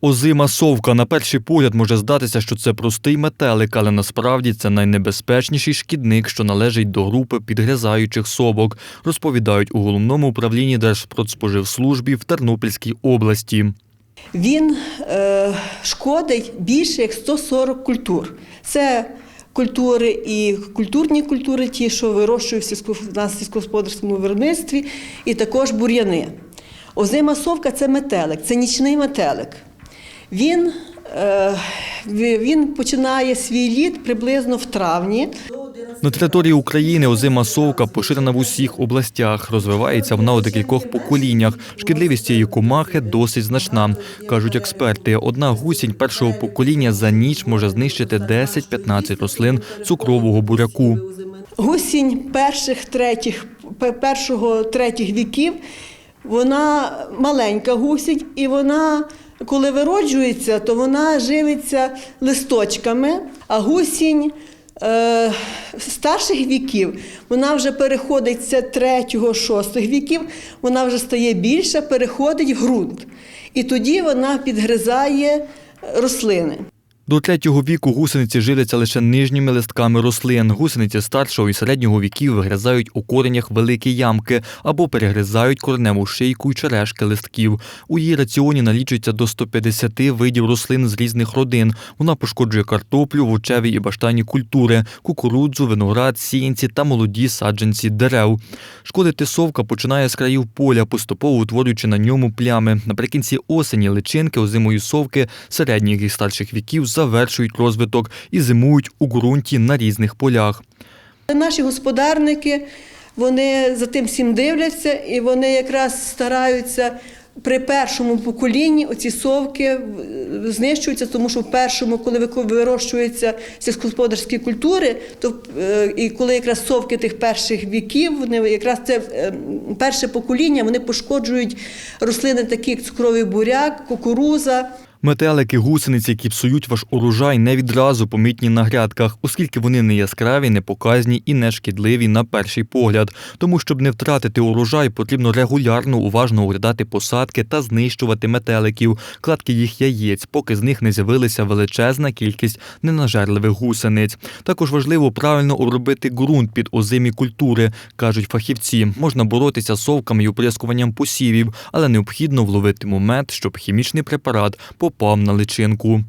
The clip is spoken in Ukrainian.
Озима совка на перший погляд може здатися, що це простий метелик, але насправді це найнебезпечніший шкідник, що належить до групи підгризаючих совок, розповідають у головному управлінні Держпродспоживслужбі в Тернопільській області. Він е, шкодить більше як 140 культур. Це культури і культурні культури, ті, що вирощують на сільськогосподарському виробництві, і також бур'яни. Озима совка це метелик, це нічний метелик. Він, е, він починає свій лід приблизно в травні. На території України озима совка поширена в усіх областях. Розвивається вона у декількох поколіннях. Шкідливість цієї комахи досить значна, кажуть експерти. Одна гусінь першого покоління за ніч може знищити 10-15 рослин цукрового буряку. Гусінь перших третіх, першого третіх віків, вона маленька гусінь, і вона, коли вироджується, то вона живиться листочками, а гусінь. Е, старших віків вона вже переходить це третього, шостих віків, вона вже стає більша, переходить в ґрунт. І тоді вона підгризає рослини. До третього віку гусениці живляться лише нижніми листками рослин. Гусениці старшого і середнього віків вигризають у коренях великі ямки або перегризають кореневу шийку й черешки листків. У її раціоні налічується до 150 видів рослин з різних родин. Вона пошкоджує картоплю, овочеві і баштанні культури, кукурудзу, виноград, сіянці та молоді саджанці дерев. Шкодити совка починає з країв поля, поступово утворюючи на ньому плями. Наприкінці осені личинки озимої совки середніх і старших віків завершують розвиток і зимують у ґрунті на різних полях. Наші господарники вони за тим всім дивляться, і вони якраз стараються при першому поколінні оці совки знищуються, тому що в першому, коли ви- вирощуються сільськогосподарські культури, то е, і коли якраз совки тих перших віків, вони якраз це е, перше покоління, вони пошкоджують рослини, такі як цукровий буряк, кукуруза. Метелики, гусениці, які псують ваш урожай, не відразу помітні на грядках, оскільки вони не яскраві, не показні і не шкідливі на перший погляд. Тому, щоб не втратити урожай, потрібно регулярно уважно оглядати посадки та знищувати метеликів, кладки їх яєць, поки з них не з'явилася величезна кількість ненажерливих гусениць. Також важливо правильно обробити ґрунт під озимі культури, кажуть фахівці. Можна боротися з совками і оприскуванням посівів, але необхідно вловити момент, щоб хімічний препарат попав на личинку.